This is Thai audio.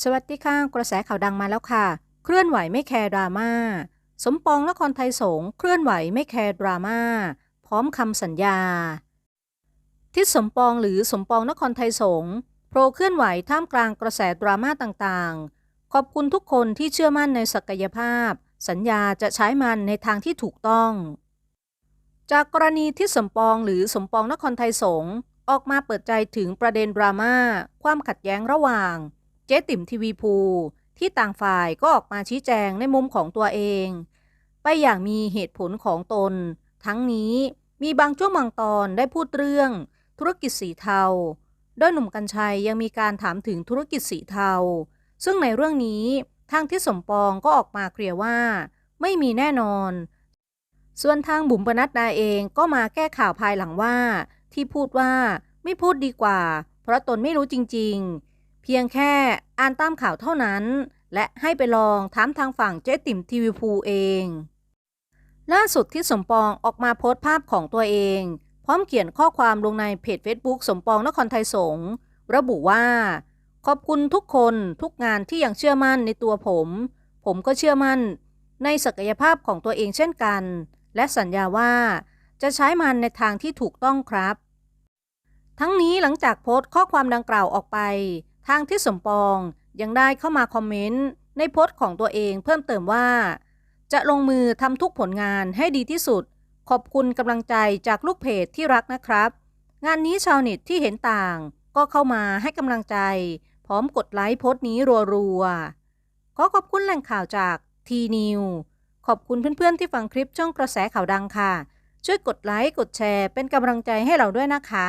สวัสดีค่ะกระแสข่าวดังมาแล้วค่ะ เคลื่อนไหวไม่แคร์ดราม่าสมปองนครไทยสงเคลื่อนไหวไม่แคร์ดราม่าพร้อมคำสัญญา ทิศสมปองหรือสมปองนครไทยสงโผล่เคลื่อนไหวท่ามกลางกระแสดราม่าต่างๆ ขอบคุณทุกคนที่เชื่อมั่นในศักยภาพ สัญญาจะใช้มันในทางที่ถูกต้อง จากกรณีที่สมปองหรือสมปองนครไทยสงออกมาเปิดใจถึงประเด็นดราม่าความขัดแย้งระหว่าง เจ๊ติ๋มทีวีภูที่ต่างฝ่ายก็ออกมาชี้แจงในมุมของตัวเอง ไปอย่างมีเหตุผลของตน ทั้งนี้มีบางช่วงบางตอนได้พูดเรื่อง ธุรกิจสีเทา โดยหนุ่มกัญชัยยังมีการถามถึงธุรกิจสีเทา ซึ่งในเรื่องนี้ทางที่สมปองก็ออกมาเคลียร์ว่า ไม่มีแน่นอน ส่วนทางบุ๋มปนัดดาเองก็มาแก้ข่าวภายหลังว่า ที่พูดว่าไม่พูดดีกว่า เพราะตนไม่รู้จริง ๆ เพียงแค่อ่านตามข่าวเท่านั้น และให้ไปลองถามทางฝั่งเจ๊ติ๋มทีวีภูเอง ล่าสุดที่สมปองออกมาโพสต์ภาพของตัวเอง พร้อมเขียนข้อความลงในเพจ Facebook สมปองนครไทยสงฆ์ระบุว่า ขอบคุณทุกคนทุกงานที่ยังเชื่อมั่นในตัวผม ผมก็เชื่อมั่น ในศักยภาพของตัวเองเช่นกัน และสัญญาว่าจะใช้มันในทางที่ถูกต้องครับ ทั้งนี้หลังจากโพสต์ข้อความดังกล่าวออกไป ทางที่สมปองยังได้เข้ามาคอมเมนต์ในโพสต์ของตัวเองเพิ่มเติมว่า จะลงมือทำทุกผลงานให้ดีที่สุด ขอบคุณกำลังใจจากลูกเพจที่รักนะครับ งานนี้ชาวเน็ตที่เห็นต่างก็เข้ามาให้กำลังใจ พร้อมกดไลค์โพสต์นี้รัวๆขอขอบคุณแหล่งข่าวจากทีนิวขอบคุณเพื่อนๆที่ฟังคลิปช่องกระแสข่าวดังค่ะ ช่วยกดไลค์กดแชร์เป็นกำลังใจให้เราด้วยนะคะ